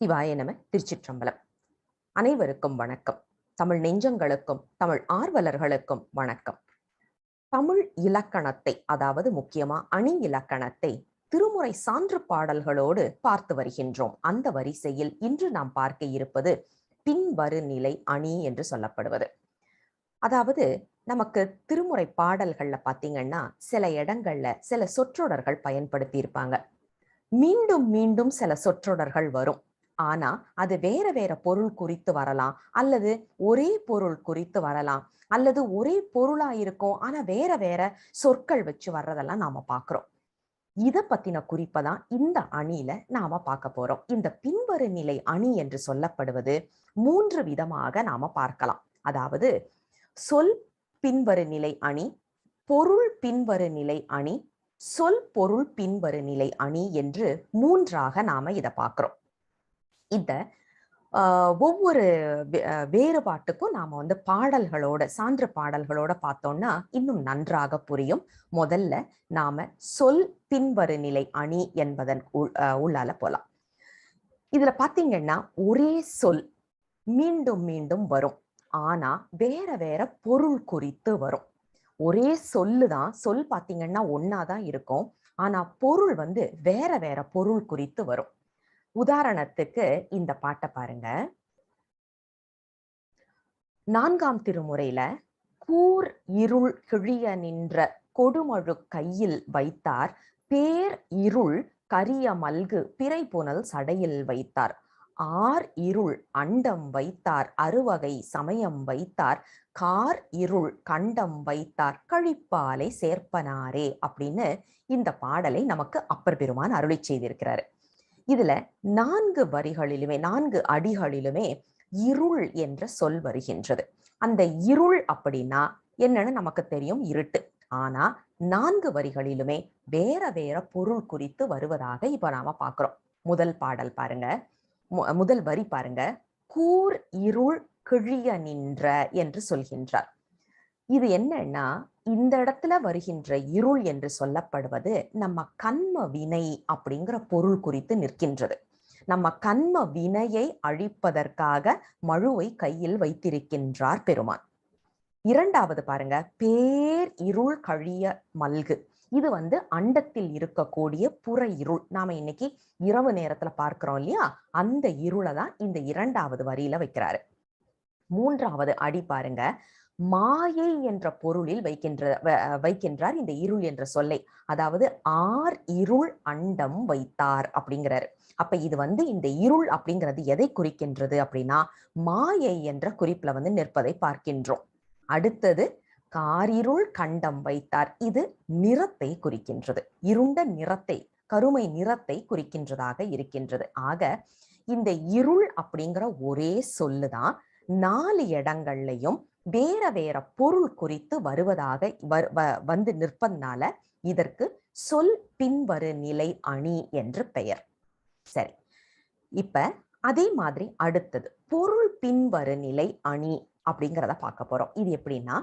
சிவாய நம திருச்சிற்றம்பலம். அனைவருக்கும் வணக்கம். தமிழ் நெஞ்சங்களுக்கும் தமிழ் ஆர்வலர்களுக்கும் வணக்கம். தமிழ் இலக்கணத்தை அதாவது முக்கியமா அணி இலக்கணத்தை திருமுறை சான்று பாடல்களோடு பார்த்து வருகின்றோம். அந்த வரிசையில் இன்று நாம் பார்க்க இருப்பது பின்வரு நிலை அணி என்று சொல்லப்படுவது. அதாவது நமக்கு திருமுறை பாடல்கள்ல பாத்தீங்கன்னா சில இடங்கள்ல சில சொற்றொடர்கள் பயன்படுத்தி இருப்பாங்க மீண்டும் மீண்டும் சில சொற்றொடர்கள் வரும். ஆனா அது வேற வேற பொருள் குறித்து வரலாம். அல்லது ஒரே பொருள் குறித்து வரலாம். அல்லது ஒரே பொருளா இருக்கும். ஆனா வேற வேற சொற்கள் வச்சு வர்றதெல்லாம் நாம பாக்குறோம். இத பத்தின குறிப்பை தான் இந்த அணியில நாம பார்க்க போறோம். இந்த பின்வரு நிலை அணி என்று சொல்லப்படுவது மூன்று விதமாக நாம பார்க்கலாம். அதாவது சொல் பின்வரு நிலை அணி பொருள் பின்வரு நிலை அணி சொல் பொருள் பின்வரு நிலை அணி என்று மூன்றாக நாம இதை பார்க்கிறோம் இதை ஒவ்வொரு வேறுபாட்டுக்கும் நாம வந்து பாடல்களோட சான்று பாடல்களோட பார்த்தோம்னா இன்னும் நன்றாக புரியும். முதல்ல நாம சொல் பின்வரு நிலை அணி என்பதன் உள்ளால போலாம். இதுல பாத்தீங்கன்னா ஒரே சொல் மீண்டும் மீண்டும் வரும். ஆனா வேற வேற பொருள் குறித்து வரும். ஒரே சொல்லுதான் சொல் பாத்தீங்கன்னா ஒன்னாதான் இருக்கும். ஆனா பொருள் வந்து வேற வேற பொருள் குறித்து வரும். உதாரணத்துக்கு இந்த பாட்டை பாருங்க. நான்காம் திருமுறையில கூர் இருள் கிழிய நின்ற கொடுமழு கையில் வைத்தார். பேர் இருள் கரிய மல்கு பிறை புனல் சடையில் வைத்தார். ஆர் இருள் அண்டம் வைத்தார் அறுவகை சமயம் வைத்தார். கார் இருள் கண்டம் வைத்தார் கழிப்பாலை சேர்ப்பனாரே அப்படின்னு இந்த பாடலை நமக்கு அப்பர் பெருமான் அருளி செய்திருக்கிறாரு. இதுல நான்கு வரிகளிலுமே நான்கு அடிகளிலுமே இருள் என்ற சொல் வருகின்றது. அந்த இருள் அப்படின்னா என்னன்னு நமக்கு தெரியும் இருட்டு. ஆனா நான்கு வரிகளிலுமே வேற வேற பொருள் குறித்து வருவதாக இப்ப நாம பாக்குறோம். முதல் பாடல் பாருங்க. முதல் வரி பாருங்க. கூர் இருள் கிழிய நின்ற என்று சொல்கின்றார். இது என்னன்னா இந்த இடத்துல வருகின்ற இருள் என்று சொல்லப்படுவது நம்ம கண்ம வினை அப்படிங்கிற பொருள் குறித்து நிற்கின்றது. நம்ம கண்ம வினையை அழிப்பதற்காக மழுவை கையில் வைத்திருக்கின்றார் பெருமான். இரண்டாவது பாருங்க பேர் இருள் கழிய மல்கு. இது வந்து அண்டத்தில் இருக்கக்கூடிய புற இருள். நாம இன்னைக்கு இரவு நேரத்துல பார்க்கிறோம் இல்லையா? அந்த இருளை தான் இந்த இரண்டாவது வரியில வைக்கிறாரு. மூன்றாவது அடி பாருங்க மாயை என்ற பொருளில் வைக்கின்ற வைக்கின்றார் இந்த இருள் என்ற சொல்லை. அதாவது ஆர் இருள் அண்டம் வைத்தார் அப்படிங்கிறாரு. அப்ப இது வந்து இந்த இருள் அப்படிங்கிறது எதை குறிக்கின்றது அப்படின்னா மாயை என்ற குறிப்புல வந்து நிற்பதை பார்க்கின்றோம். அடுத்தது காரிருள் கண்டம் வைத்தார். இது நிறத்தை குறிக்கின்றது. இருண்ட நிறத்தை கருமை நிறத்தை குறிக்கின்றதாக இருக்கின்றது. ஆக இந்த இருள் அப்படிங்கிற ஒரே சொல்லுதான் நாலு இடங்கள்லையும் வேற வேற பொருள் குறித்து வருவதாக வந்து நிற்பதனால இதற்கு சொல் பின்வரு நிலை அணி என்று பெயர். சரி. இப்ப அதே மாதிரி அடுத்தது. பொருள் பின்வரு நிலை அணி அப்படிங்கிறத பார்க்க போறோம். இது எப்படின்னா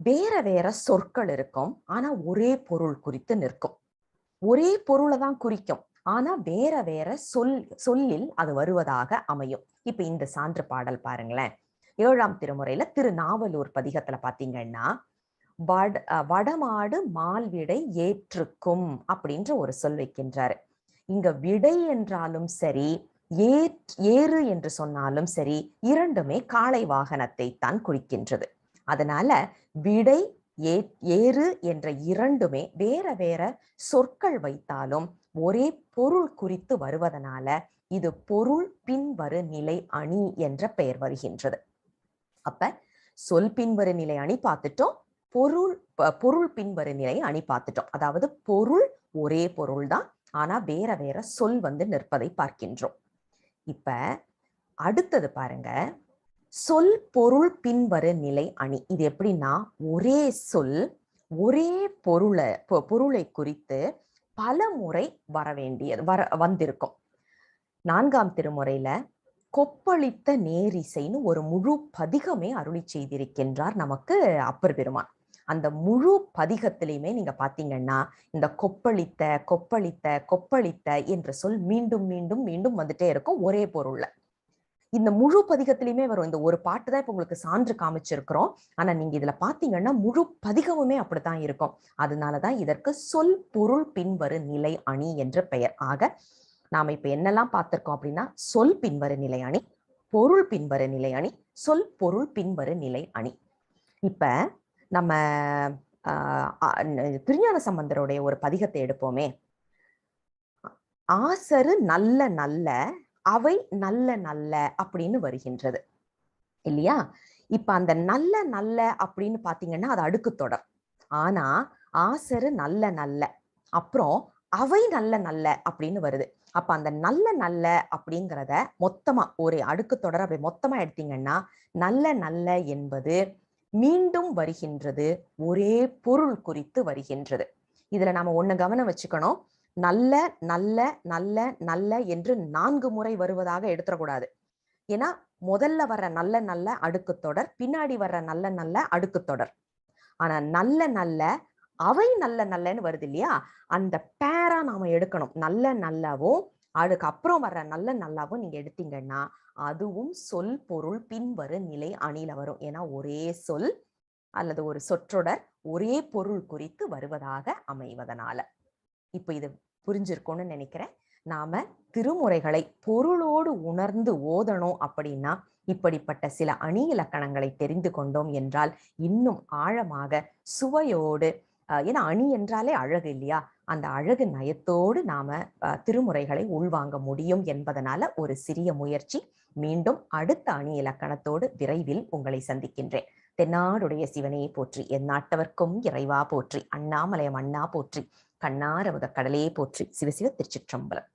வேற வேற சொற்கள் இருக்கும் ஆனா ஒரே பொருள் குறித்து நிற்கும். ஒரே பொருளை தான் குறிக்கும். ஆனா வேற வேற சொல் சொல்லில் அது வருவதாக அமையும். இப்ப இந்த சான்று பாடல் பாருங்களேன். ஏழாம் திருமுறையில திருநாவலூர் பதிகத்துல பாத்தீங்கன்னா வட வடமாடு மால்விடை ஏற்றுக்கும் அப்படின்ற ஒரு சொல் வைக்கின்றாரு. இங்க விடை என்றாலும் சரி ஏறு என்று சொன்னாலும் சரி இரண்டுமே காளை வாகனத்தை தான் குறிக்கின்றது. அதனால விடை ஏ ஏறு என்ற இரண்டுமே வேற வேற சொற்கள் வைத்தாலும் ஒரே பொருள் குறித்து வருவதனால இது பொருள் பின்வரு நிலை அணி என்ற பெயர் வருகின்றது. அப்ப சொல் பின்வரும் நிலை அணி பார்த்துட்டோம். பொருள் பொருள் பின்வரும் நிலை அணி பார்த்துட்டோம். அதாவது பொருள் ஒரே பொருள் தான். ஆனா வேற வேற சொல் வந்து நிற்பதை பார்க்கின்றோம். இப்ப அடுத்தது பாருங்க. சொல் பொருள் பின்வரு நிலை அணி. இது எப்படின்னா ஒரே சொல் ஒரே பொருளை பொருளை குறித்து பல முறை வர வேண்டியது வர வந்திருக்கும். நான்காம் திருமுறையில கொப்பளித்த நேரிசைன்னு ஒரு முழு பதிகமே அருளி செய்திருக்கின்றார் நமக்கு அப்பர் பெருமான் அந்த முழு பதிகத்திலையுமே நீங்க பாத்தீங்கன்னா இந்த கொப்பளித்த கொப்பளித்த கொப்பளித்த என்ற சொல் மீண்டும் மீண்டும் மீண்டும் வந்துட்டே இருக்கும் ஒரே பொருள்ல. இந்த முழு பதிகத்திலையுமே வரும். இந்த ஒரு பாட்டு தான் இப்ப உங்களுக்கு சான்று காமிச்சிருக்கிறோம். ஆனா நீங்க இதுல பாத்தீங்கன்னா முழு பதிகமுமே அப்படித்தான் இருக்கும். அதனாலதான் இதற்கு சொல் பொருள் பின்வரு நிலை அணி என்ற பெயர். ஆக நாம இப்ப என்னெல்லாம் பார்த்திருக்கோம் அப்படின்னா சொல் பின்வரு நிலை அணி பொருள் பின்வரு நிலை அணி சொல் பொருள் பின்வரு நிலை அணி. இப்ப நம்ம திருஞான சம்பந்தருடைய ஒரு பதிகத்தை எடுப்போமே. ஆசரு நல்ல நல்ல அவை நல்ல நல்ல அப்படின்னு வருகின்றது. இல்லையா? இப்ப அந்த நல்ல நல்ல அப்படின்னு பாத்தீங்கன்னா அது அடுக்கு தொடர். ஆனா ஆசரு நல்ல நல்ல. அப்புறம் அவை நல்ல நல்ல அப்படின்னு வருது. அப்ப அந்த நல்ல நல்ல அப்படிங்கிறத மொத்தமா ஒரு அடுக்கு தொடர் அப்படி மொத்தமா எடுத்தீங்கன்னா நல்ல நல்ல என்பது மீண்டும் வருகின்றது ஒரே பொருள் குறித்து வருகின்றது. இதுல நாம ஒண்ணு கவனம் வச்சுக்கணும். நல்ல நல்ல நல்ல நல்ல என்று நான்கு முறை வருவதாக எடுத்துடக்கூடாது ஏன்னா முதல்ல வர்ற நல்ல நல்ல அடுக்கு தொடர் பின்னாடி வர்ற நல்ல நல்ல அடுக்கு தொடர். ஆனா நல்ல நல்ல அவை நல்ல நல்லன்னு வருது இல்லையா? அந்த பேரா நாம எடுக்கணும். நல்ல நல்லவும் அதுக்கப்புறம் வர்ற நல்ல நல்லாவும் நீங்க எடுத்தீங்கன்னா அதுவும் சொல் பொருள் பின்வரு நிலை அணில வரும். ஏன்னா ஒரே சொல் அல்லது ஒரு சொற்றொடர் ஒரே பொருள் குறித்து வருவதாக அமைவதனால. இப்ப இது புரிஞ்சிருக்கும்னு நினைக்கிறேன். நாம திருமுறைகளை பொருளோடு உணர்ந்து ஓதணும் அப்படின்னா இப்படிப்பட்ட சில அணி இலக்கணங்களை தெரிந்து கொண்டோம் என்றால் இன்னும் ஆழமாக சுவையோடு ஏன்னா அணி என்றாலே அழகு இல்லையா? அந்த அழகு நயத்தோடு நாம திருமுறைகளை உள்வாங்க முடியும் என்பதனால ஒரு சிறிய முயற்சி. மீண்டும் அடுத்த அணி இலக்கணத்தோடு விரைவில் உங்களை சந்திக்கின்றேன். தென்னாடுடைய சிவனையை போற்றி என் நாட்டவர்க்கும் இறைவா போற்றி அண்ணாமலையம் அண்ணா போற்றி கண்ணாரமுத கடலே போற்றி சிவசிவ திருச்சிற்றம்பலம்.